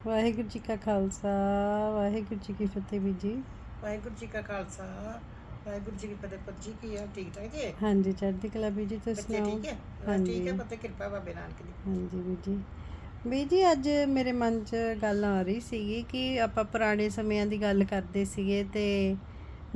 ਵਾਹਿਗੁਰੂ ਜੀ ਕਾ ਖਾਲਸਾ ਵਾਹਿਗੁਰੂ ਜੀ ਕੀ ਫਤਿਹ ਵੀ ਜੀ। ਵਾਹਿਗੁਰੂ ਜੀ ਕਾ ਖਾਲਸਾ ਵਾਹਿਗੁਰੂ ਜੀ ਕੀ ਫਤਿਹ ਪੁੱਤ ਜੀ ਕੀ ਆ ਠੀਕ ਠਾਕ ਜੀ? ਹਾਂਜੀ ਚੜ੍ਹਦੀ ਕਲਾ ਵੀ ਜੀ ਤੁਸੀਂ ਬੱਚੇ ਸੁਣਾਓ? ਠੀਕ ਹੈ? ਬਸ ਹਾਂਜੀ। ਠੀਕ ਹੈ ਪੁੱਤ ਕਿਰਪਾ ਬਾਬੇ ਨਾਨਕ ਦੀ। ਹਾਂਜੀ ਵੀ ਜੀ। ਵੀ ਜੀ ਅੱਜ ਮੇਰੇ ਮਨ 'ਚ ਗੱਲ ਆ ਰਹੀ ਸੀਗੀ ਕਿ ਆਪਾਂ ਪੁਰਾਣੇ ਸਮਿਆਂ ਦੀ ਗੱਲ ਕਰਦੇ ਸੀਗੇ ਤੇ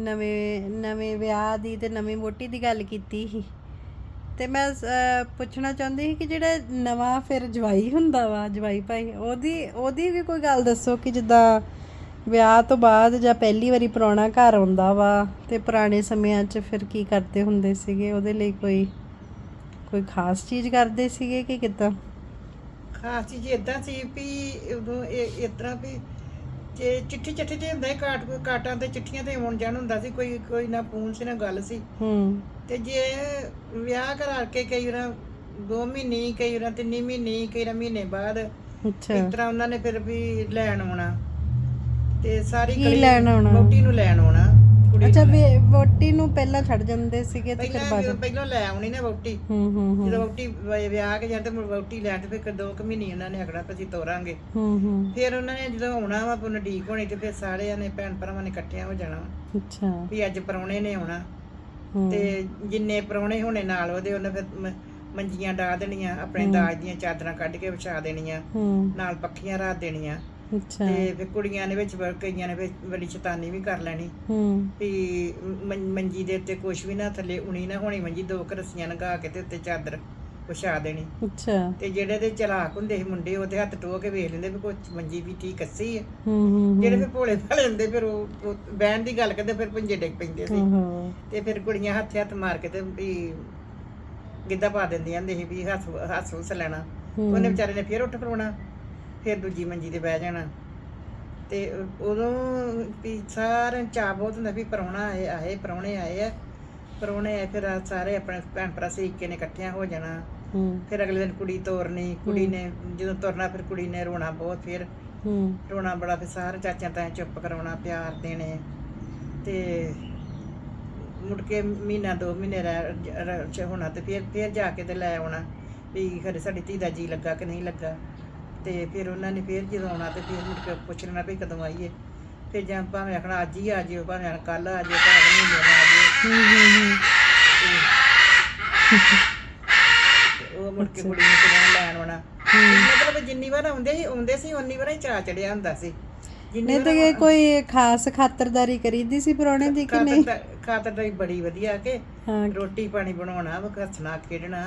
ਨਵੇਂ ਨਵੇਂ ਵਿਆਹ ਦੀ ਤੇ ਨਵੀਂ ਵੋਟੀ ਦੀ ਗੱਲ ਕੀਤੀ ਸੀ। ਤੇ ਮੈਂ ਪੁੱਛਣਾ ਚਾਹੁੰਦੀ ਸੀ ਕਿ ਜਿਹੜਾ ਨਵਾਂ ਫਿਰ ਜਵਾਈ ਹੁੰਦਾ ਵਾ, ਜਵਾਈ ਭਾਈ, ਉਹਦੀ ਉਹਦੀ ਵੀ ਕੋਈ ਗੱਲ ਦੱਸੋ ਕਿ ਜਿੱਦਾਂ ਵਿਆਹ ਤੋਂ ਬਾਅਦ ਜਾਂ ਪਹਿਲੀ ਵਾਰੀ ਪੁਰਾਣਾ ਘਰ ਆਉਂਦਾ ਵਾ ਤੇ ਪੁਰਾਣੇ ਸਮਿਆਂ 'ਚ ਫਿਰ ਕੀ ਕਰਦੇ ਹੁੰਦੇ ਸੀਗੇ? ਉਹਦੇ ਲਈ ਕੋਈ ਕੋਈ ਖਾਸ ਚੀਜ਼ ਕਰਦੇ ਸੀਗੇ ਕਿ ਕਿੱਦਾਂ? ਖਾਸ ਚੀਜ਼ ਇਦਾਂ ਸੀ ਵੀ ਉਦੋਂ ਇਹ ਇਤਰਾ ਵੀ ਜੇ ਚਿੱਠੀ ਚਿੱਠੀ ਤੇ ਹੁੰਦਾ ਸੀ ਕਾਟ ਕਾਟਾਂ ਤੇ ਚਿੱਠੀਆਂ ਤੇ ਆਉਣ ਜਾਣ ਹੁੰਦਾ ਸੀ ਕੋਈ ਕੋਈ ਨਾ ਫੋਨ ਸੀ ਨਾ ਗੱਲ ਸੀ। ਹੂੰ। ਤੇ ਜੇ ਵਿਆਹ ਕਰਾ ਕੇ ਕਈ ਵਾਰ ਦੋ ਮਹੀਨੇ ਕਈ ਵਾਰ ਤਿੰਨ ਮਹੀਨੇ ਕਈ ਵਾਰ ਮਹੀਨੇ ਬਾਅਦ ਅੱਛਾ। ਇਸ ਤਰ੍ਹਾਂ ਉਹਨਾਂ ਨੇ ਫਿਰ ਵੀ ਲੈਣ ਆਉਣਾ। ਤੇ ਸਾਰੀ ਕੀ ਲੈਣ ਆਉਣਾ? ਵਹੁਟੀ ਨੂੰ ਲੈਣ ਆਉਣਾ। ਕੁੜੀ ਅੱਛਾ ਵੀ ਵੋਟੀ ਨੂੰ ਪਹਿਲਾਂ ਛੱਡ ਜਾਂਦੇ ਸੀਗੇ ਤੇ ਫਿਰ ਬਾਅਦ ਪਹਿਲਾਂ ਲੈ ਆਉਣੀ ਨਾ ਵਹੁਟੀ। ਹੂੰ ਹੂੰ ਹੂੰ। ਜਦੋਂ ਵਹੁਟੀ ਵ- ਵਿਆਹ ਕੇ ਜਾਂਦੇ ਮੁੜ ਵਹੁਟੀ ਲੈਣ ਤੇ ਫਿਰ ਦੋ ਕੁ ਮਹੀਨੇ ਉਹਨਾਂ ਨੇ ਅਗੜਾ ਅਸੀਂ ਤੋਰਾਂਗੇ। ਹੂੰ ਹੂੰ। ਫਿਰ ਉਹਨਾਂ ਨੇ ਜਦੋਂ ਆਉਣਾ ਵਾ ਪੁੰਨ ਢੀਕ ਹੋਣੀ ਤੇ ਫਿਰ ਸਾਰਿਆਂ ਨੇ ਭੈਣ ਭਰਾਵਾਂ ਨੇ ਇਕੱਠਿਆਂ ਹੋ ਜਾਣਾ। ਅੱਛਾ। ਵੀ ਅੱਜ ਪਰੌਣੇ ਨੇ ਆਉਣਾ। ਹੂੰ। ਤੇ ਜਿੰਨੇ ਪਰੌਣੇ ਹੋਣੇ ਨਾਲ ਉਹਦੇ ਉਹਨੇ ਫਿਰ ਮ- ਮੰਜੀਆਂ ਡਾ ਦੇਣੀਆਂ ਆਪਣੇ ਦਾਜ ਦੀਆਂ ਚਾਦਰਾਂ ਕੱਢ ਕੇ ਵਿਛਾ ਦੇਣੀਆਂ। ਹੂੰ। ਨਾਲ ਪੱਖੀਆਂ ਰਾਤ ਦੇਣੀਆਂ। ਅੱਛਾ। ਤੇ ਫਿਰ ਕੁੜੀਆਂ ਨੇ ਵਿੱਚ ਵੜ- ਕਈਆਂ ਨੇ ਵਿੱਚ ਬੜੀ ਸ਼ੈਤਾਨੀ ਵੀ ਕਰ ਲੈਣੀ। ਹੂੰ। ਵੀ ਮੰ- ਮੰਜੀ ਦੇ ਉੱਤੇ ਕੁਛ ਵੀ ਨਾ ਥੱਲੇ ਉਣੀ ਨਾ ਹੋਣੀ ਮੰਜੀ ਦੋ ਕੁ ਰੱਸੀਆਂ ਲੰਘਾ ਕੇ ਤੇ ਉੱਤੇ ਚਾਦਰ ਵਿਛਾ ਦੇਣੀ। ਅੱਛਾ। ਤੇ ਜਿਹੜੇ ਦੇ ਚਲਾਕ ਹੁੰਦੇ ਸੀ ਮੁੰਡੇ ਉਹਦੇ ਹੱਥ ਟੋਹ ਕੇ ਵੇਖ ਲੈਂਦੇ ਵੀ ਕੋਈ ਮੰਜੀ ਵੀ ਠੀਕ ਕੱਸੀ ਹੈ ਹੂੰ ਹੂੰ। ਜਿਹੜੇ ਫਿਰ ਭੋਲੇ ਭਾਲੇ ਹੁੰਦੇ ਫਿਰ ਉਹ ਉਹ ਬਹਿਣ ਦੀ ਗੱਲ ਕਰਦੇ ਫਿਰ ਪੁੰਜੇ ਡਿੱਗ ਪੈਂਦੇ ਸੀ। ਹੂੰ ਤੇ ਫਿਰ ਕੁੜੀਆਂ ਹੱਥ ਹੱਥ ਮਾਰ ਕੇ ਤੇ ਵੀ ਗਿੱਧਾ ਪਾ ਦਿੰਦੀਆਂ ਹੁੰਦੇ ਸੀ ਵੀ ਹੱਸ ਹੱਸ ਹੁੱਸ ਲੈਣਾ। ਉਹਨੇ ਵਿਚਾਰੇ ਨੇ ਫਿਰ ਉੱਠ ਖਲੋਣਾ। ਫਿਰ ਦੂਜੀ ਮੰਜੀ ਤੇ ਬਹਿ ਜਾਣਾ। ਤੇ ਉਦੋਂ ਵੀ ਸਾਰਿਆਂ ਚਾਅ ਬਹੁਤ ਹੁੰਦਾ ਵੀ ਪਰੌਣਾ ਆਏ ਆਏ ਪਰੌਣੇ ਆਏ ਆ। ਪਰੌਣੇ ਆਏ ਫਿਰ ਸਾਰੇ ਆਪਣੇ ਭੈਣ ਭਰਾ ਸਰੀਕੇ ਨੇ ਇਕੱਠਿਆਂ ਹੋ ਜਾਣਾ। ਹੂੰ। ਫਿਰ ਅਗਲੇ ਦਿਨ ਕੁੜੀ ਤੋਰਨੀ ਕੁੜੀ ਨੇ ਜਦੋਂ ਤੁਰਨਾ ਫਿਰ ਕੁੜੀ ਨੇ ਰੋਣਾ ਬਹੁਤ ਫਿਰ। ਹੂੰ। ਰੋਣਾ ਬੜਾ ਫਿਰ ਸਾਰੇ ਚਾਚਿਆਂ ਤਾਂ ਚੁੱਪ ਕਰਾਉਣਾ ਪਿਆਰ ਦੇਣੇ। ਤੇ ਮੁੜ ਕੇ ਮਹੀਨਾ ਦੋ ਮਹੀਨੇ ਰਹਿ ਜ- ਰਹਿ- ਚ ਹੋਣਾ ਤੇ ਫਿਰ ਫਿਰ ਜਾ ਕੇ ਤੇ ਲੈ ਆਉਣਾ ਵੀ ਖਰੇ ਸਾਡੀ ਧੀ ਦਾ ਜੀ ਲੱਗਾ ਕਿ ਨਹੀਂ ਲੱਗਾ। ਤੇ ਫਿਰ ਉਹਨਾਂ ਨੇ ਫਿਰ ਜਦੋਂ ਆਉਣਾ ਤੇ ਫਿਰ ਮੁੜ ਕੇ ਪੁੱਛ ਲੈਣਾ ਵੀ ਕਦੋਂ ਆਈਏ। ਫਿਰ ਜਾਂ ਭਾਵੇਂ ਆਖਣਾ ਅੱਜ ਹੀ ਆ ਜਿਓ ਭਾਵੇਂ ਕੱਲ ਆ ਜਿਓ ਭਾਵੇਂ ਮਹੀਨੇ ਬਾਅਦ ਆ ਜਿਓ। ਹੂੰ ਹੂੰ ਤੇ ਉਹ ਮੁੜ ਕੇ ਕੁੜੀ ਨੂੰ ਕਿਹਨਾਂ ਲੈਣ ਆਉਣਾ। ਮਤਲਬ ਜਿੰਨੀ ਵਾਰ ਆਉਂਦੇ ਸੀ ਆਉਂਦੇ ਸੀ ਉਨੀ ਵਾਰ ਹੀ ਚਾਅ ਚੜਿਆ ਹੁੰਦਾ ਸੀ। ਜਿੰਨੀ ਨਹੀਂ ਤੇ ਕੋਈ ਖਾਸ ਖਾਤਰਦਾਰੀ ਕਰੀਦੀ ਸੀ ਪੁਰਾਣੇ ਦੀ ਕਿ ਨਹੀਂ? ਖਾਤਰ ਖਾਤਰਦਾਰੀ ਬੜੀ ਵਧੀਆ ਕਿ ਰੋਟੀ ਪਾਣੀ ਬਣਾਉਣਾ ਹੱਸਣਾ ਖੇਡਣਾ।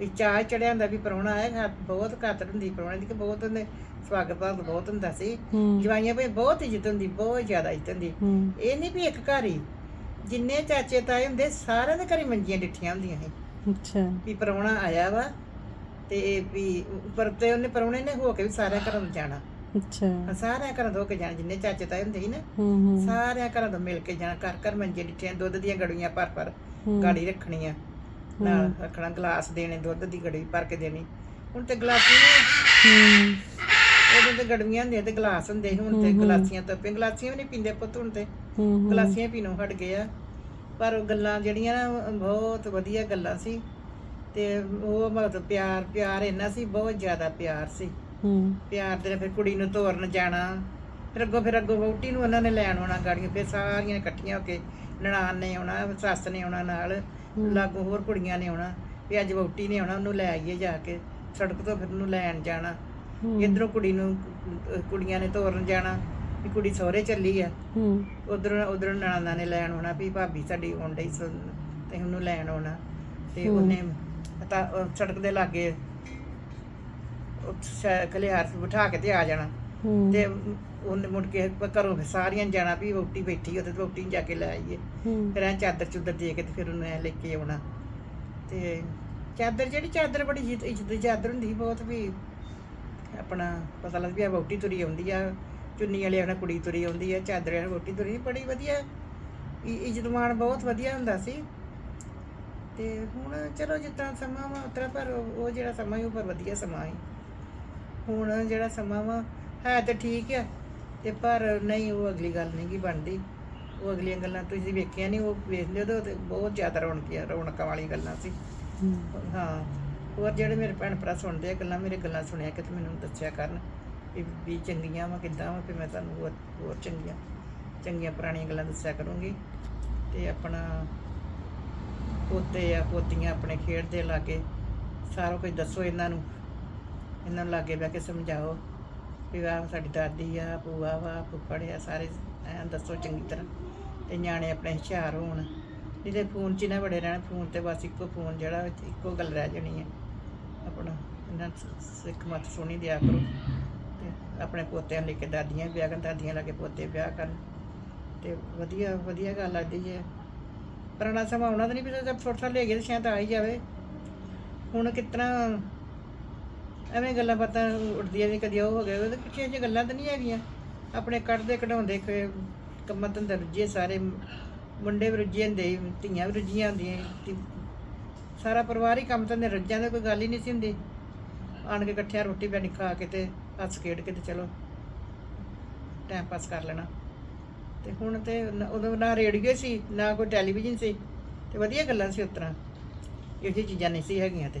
ਵੀ ਚਾਹ ਚੜਿਆ ਹੁੰਦਾ ਵੀ ਪਰੌਣਾ ਆਇਆ ਬਹੁਤ ਖਾਤਰ ਹੁੰਦੀ ਪਰੌਣੇ ਦੀ ਕਿ ਬਹੁਤ ਹੁੰਦੇ ਸਵਾਗਤ ਭਾਗ ਬਹੁਤ ਹੁੰਦਾ ਸੀ। ਜਵਾਈਆਂ ਭਈ ਬਹੁਤ ਇੱਜ਼ਤ ਹੁੰਦੀ ਬਹੁਤ ਜ਼ਿਆਦਾ ਇੱਜ਼ਤ ਹੁੰਦੀ। ਇਹ ਨਹੀਂ ਵੀ ਇੱਕ ਘਰ ਹੀ ਜਿੰਨੇ ਚਾਚੇ ਤਾਏ ਹੁੰਦੇ ਸਾਰਿਆਂ ਦੇ ਘਰੇ ਮੰਜੀਆਂ ਡਿੱਠੀਆਂ ਹੁੰਦੀਆਂ ਸੀ। ਅੱਛਾ। ਵੀ ਪਰੌਣਾ ਆਇਆ ਵਾ ਤੇ ਵੀ ਪਰ ਤੇ ਉਹਨੇ ਪਰੌਣੇ ਨੇ ਹੋ ਕੇ ਵੀ ਸਾਰਿਆਂ ਘਰਾਂ ਨੂੰ ਜਾਣਾ। ਅੱਛਾ। ਸਾਰਿਆਂ ਘਰਾਂ ਤੋਂ ਹੋ ਕੇ ਜਾਣਾ ਜਿੰਨੇ ਚਾਚੇ ਤਾਏ ਹੁੰਦੇ ਸੀ ਨਾ। ਹੂੰ ਹੂੰ। ਸਾਰਿਆਂ ਘਰਾਂ ਤੋਂ ਮਿਲ ਕੇ ਜਾਣਾ ਘਰ ਘਰ ਮੰਜੇ ਡਿੱਠੀਆਂ ਦੁੱਧ ਦੀਆਂ ਗੜੀਆਂ ਭਰ ਭਰ। ਗਾੜੀ ਰੱਖਣੀਆਂ। ਨਾਲ ਰੱਖਣਾ ਗਲਾਸ ਦੇਣੇ ਦੁੱਧ ਦੀ ਗੜੀ ਭਰ ਕੇ ਦੇਣੀ। ਹੁਣ ਤੇ ਗਲਾਸੀਆਂ ਹੂੰ। ਉਦੋਂ ਤੇ ਗੜਵੀਆਂ ਹੁੰਦੀਆਂ ਤੇ ਗਲਾਸ ਹੁੰਦੇ ਸੀ ਹੁਣ ਤੇ ਗਲਾਸੀਆਂ ਤੱਪੇ ਗਲਾਸੀਆਂ ਵੀ ਨਹੀਂ ਪੀਂਦੇ ਪੁੱਤ ਹੁਣ ਤੇ। ਹੂੰ ਗਲਾਸੀਆਂ ਪੀਣੋਂ ਹਟ ਗਏ ਆ। ਪਰ ਉਹ ਗੱਲਾਂ ਜਿਹੜੀਆਂ ਨਾ ਬਹੁਤ ਵਧੀਆ ਗੱਲਾਂ ਸੀ। ਤੇ ਉਹ ਮਤਲਬ ਪਿਆਰ ਪਿਆਰ ਇੰਨਾ ਸੀ ਬਹੁਤ ਜ਼ਿਆਦਾ ਪਿਆਰ ਸੀ। ਹੂੰ। ਪਿਆਰ ਦੇ ਨਾਲ ਫਿਰ ਕੁੜੀ ਨੂੰ ਤੋਰਨ ਜਾਣਾ। ਫਿਰ ਅੱਗੋਂ ਫਿਰ ਅੱਗੋਂ ਵਹੁਟੀ ਨੂੰ ਉਹਨਾਂ ਨੇ ਲੈਣ ਆਉਣਾ ਗਾੜੀਆਂ ਫਿਰ ਸਾਰੀਆਂ ਇਕੱਠੀਆਂ ਹੋ ਕੇ ਨਨਾਣ ਨੇ ਆਉਣਾ ਸੱਸ ਨੇ ਆਉਣਾ ਨਾਲ। ਲਾਗੋਂ ਹੋਰ ਕੁੜੀਆਂ ਨੇ ਆਉਣਾ ਵੀ ਅੱਜ ਵਹੁਟੀ ਨੇ ਆਉਣਾ ਉਹਨੂੰ ਲੈ ਆਈਏ ਜਾ ਕੇ ਸੜਕ ਤੋਂ ਫਿਰ ਉਹਨੂੰ ਲੈਣ ਜਾਣਾ। ਇਧਰੋਂ ਕੁੜੀ ਨੂੰ ਕੁੜੀਆਂ ਨੇ ਤੋਰਨ ਜਾਣਾ ਵੀ ਕੁੜੀ ਸਹੁਰੇ ਚੱਲੀ ਆ। ਹੂੰ। ਉਧਰ ਉਧਰ ਨਨਾਣਾ ਨੇ ਲੈਣ ਆਉਣਾ ਵੀ ਭਾਬੀ ਸਾਡੀ ਆਉਣ ਡਈ ਸੋ ਤੇ ਉਹਨੂੰ ਲੈਣ ਆਉਣਾ। ਤੇ ਉਹਨੇ ਉਹ ਸੜਕ ਦੇ ਲਾਗੇ ਕਲਿਆਰ ਬਿਠਾ ਕੇ ਤੇ ਆ ਜਾਣਾ। ਹੂੰ। ਤੇ ਉਹਨੇ ਮੁੜ ਕੇ ਘਰੋਂ ਫਿਰ ਸਾਰੀਆਂ ਨੇ ਜਾਣਾ ਵੀ ਵੋਟੀ ਬੈਠੀ ਉੱਥੇ ਤੇ ਵੋਟੀ ਨੂੰ ਜਾ ਕੇ ਲੈ ਆਈਏ। ਹੂੰ। ਫਿਰ ਐ ਚਾਦਰ ਚੁੱਦਰ ਦੇ ਕੇ ਤੇ ਫਿਰ ਉਹਨੂੰ ਐ ਲੈ ਕੇ ਆਉਣਾ। ਤੇ ਚਾਦਰ ਜਿਹੜੀ ਚਾਦਰ ਬੜੀ ਇੱਜ਼ਤ ਇੱਜ਼ਤ ਦੀ ਚਾਦਰ ਹੁੰਦੀ ਸੀ ਬਹੁਤ ਵੀ ਆਪਣਾ ਪਤਾ ਲੱਗ ਪਿਆ ਵੋਟੀ ਤੁਰੀ ਆਉਂਦੀ ਆ ਚੁੰਨੀ ਵਾਲੇ ਆਪਣਾ ਕੁੜੀ ਤੁਰੀ ਆਉਂਦੀ ਆ ਚਾਦਰ ਵਾਲੀ ਵੋਟੀ ਤੁਰੀ ਬੜੀ ਵਧੀਆ ਇ- ਇੱਜ਼ਤ ਮਾਣ ਬਹੁਤ ਵਧੀਆ ਹੁੰਦਾ ਸੀ। ਤੇ ਹੁਣ ਚਲੋ ਜਿੱਦਾਂ ਸਮਾਂ ਵਾ ਉਤਰਾ ਪਰ ਉਹ ਉਹ ਜਿਹੜਾ ਸਮਾਂ ਸੀ ਉਹ ਪਰ ਵਧੀਆ ਸਮਾਂ ਸੀ। ਹੁਣ ਜਿਹੜਾ ਸਮਾਂ ਵਾ ਹੈ ਤੇ ਠੀਕ ਆ ਤੇ ਪਰ ਨਹੀਂ ਉਹ ਅਗਲੀ ਗੱਲ ਨਹੀਂ ਗੀ ਬਣਦੀ। ਉਹ ਅਗਲੀਆਂ ਗੱਲਾਂ ਤੁਸੀਂ ਵੇਖਿਆ ਨਹੀਂ ਉਹ ਵੇਖਦੇ ਉਦੋਂ ਤੇ ਬਹੁਤ ਜ਼ਿਆਦਾ ਰੌਣਕੀਆਂ ਰੌਣਕਾਂ ਵਾਲੀਆਂ ਗੱਲਾਂ ਸੀ। ਹੂੰ। ਹਾਂ ਹੋਰ ਜਿਹੜੇ ਮੇਰੇ ਭੈਣ ਭਰਾ ਸੁਣਦੇ ਆ ਗੱਲਾਂ ਮੇਰੇ ਗੱਲਾਂ ਸੁਣਿਆ ਕਿ ਤੇ ਮੈਨੂੰ ਦੱਸਿਆ ਕਰਨ ਵੀ ਵੀ ਚੰਗੀਆਂ ਵਾ ਕਿੱਦਾਂ ਵਾ ਫਿਰ ਮੈਂ ਤੁਹਾਨੂੰ ਹੋਰ ਹੋਰ ਚੰਗੀਆਂ ਚੰਗੀਆਂ ਪੁਰਾਣੀਆਂ ਗੱਲਾਂ ਦੱਸਿਆ ਕਰੂੰਗੀ। ਤੇ ਆਪਣਾ ਪੋਤੇ ਆ ਪੋਤੀਆਂ ਆਪਣੇ ਖੇਡਦੇ ਲਾਗੇ ਸਾਰਾ ਕੁਝ ਦੱਸੋ ਇਹਨਾਂ ਨੂੰ। ਇਹਨਾਂ ਨੂੰ ਲਾਗੇ ਬਹਿ ਕੇ ਸਮਝਾਓ। ਵੀ ਆਹ ਸਾਡੀ ਦਾਦੀ ਆ, ਭੂਆ ਵਾ, ਫੁੱਫੜ ਆ, ਸਾਰੇ ਐਂ ਦੱਸੋ ਚੰਗੀ ਤਰ੍ਹਾਂ। ਤੇ ਨਿਆਣੇ ਆਪਣੇ ਹੁਸ਼ਿਆਰ ਹੋਣ। ਨਹੀਂ ਤੇ ਫੋਨ 'ਚ ਨਾ ਬੜੇ ਰਹਿਣ, ਫੋਨ ਤੇ ਬਸ ਇੱਕੋ ਫੋਨ ਜਿਹੜਾ, ਇੱਕੋ ਗੱਲ ਰਹਿ ਜਾਣੀ ਹੈ ਆਪਣਾ, ਇਹਨਾਂ ਸਿੱਖ ਮਤ ਸੁਣੀ ਦਿਆ ਕਰੋ। ਤੇ ਆਪਣੇ ਪੋਤਿਆਂ ਲੈ ਕੇ ਦਾਦੀਆਂ ਵਿਆਹ ਕਰਨ, ਦਾਦੀਆਂ ਲਾ ਕੇ ਪੋਤੇ ਵਿਆਹ ਕਰਨ। ਤੇ ਵਧੀਆ ਵਧੀਆ ਗੱਲ ਲੱਗਦੀ ਜੇ ਪੁਰਾਣਾ ਸਮਾਂ ਆਉਣਾ ਤਾਂ ਨਹੀਂ ਵੀ ਜਦ ਥੋੜਾ ਲੈ ਗਏ ਤੇ ਸ਼ਾਇਦ ਆ ਹੀ ਜਾਵੇ। ਹੁਣ ਕਿਤਨਾ ਐਵੇਂ ਗੱਲਾਂ ਬਾਤਾਂ ਉੱਡਦੀਆਂ ਵੀ ਕਦੀ ਉਹ ਹੋ ਗਿਆ ਉਹਦੇ ਪਿੱਛੇ ਜੇ ਗੱਲਾਂ ਤਾਂ ਨਹੀਂ ਹੈਗੀਆਂ। ਆਪਣੇ ਕੱਢਦੇ ਕਢਾਉਂਦੇ ਕੋਈ ਕੰਮਾਂ ਧੰਦੇ ਰੁੱਝੇ ਸਾਰੇ ਮੁੰਡੇ ਵੀ ਰੁੱਝੇ ਹੁੰਦੇ ਧੀਆਂ ਵੀ ਰੁੱਝੀਆਂ ਹੁੰਦੀਆਂ ਸੀ, ਤੇ ਸਾਰਾ ਪਰਿਵਾਰ ਹੀ ਕੰਮ ਧੰਦੇ ਰੱਜਾਂ ਦਾ ਕੋਈ ਗੱਲ ਹੀ ਨਹੀਂ ਸੀ ਹੁੰਦੀ। ਆਣ ਕੇ ਇਕੱਠਿਆਂ ਰੋਟੀ ਪਾਣੀ ਖਾ ਕੇ ਤੇ ਹੱਸ ਖੇਡ ਕੇ ਤੇ ਚਲੋ ਟਾਈਮ ਪਾਸ ਕਰ ਲੈਣਾ। ਤੇ ਹੁਣ ਤੇ ਉਦੋਂ ਨਾ ਰੇਡੀਓ ਸੀ ਨਾ ਕੋਈ ਟੈਲੀਵਿਜ਼ਨ ਸੀ ਤੇ ਵਧੀਆ ਗੱਲਾਂ ਸੀ ਉਸ ਇਹੋ ਜਿਹੀ ਚੀਜ਼ਾਂ ਨਹੀਂ ਸੀ ਹੈਗੀਆਂ ਤੇ।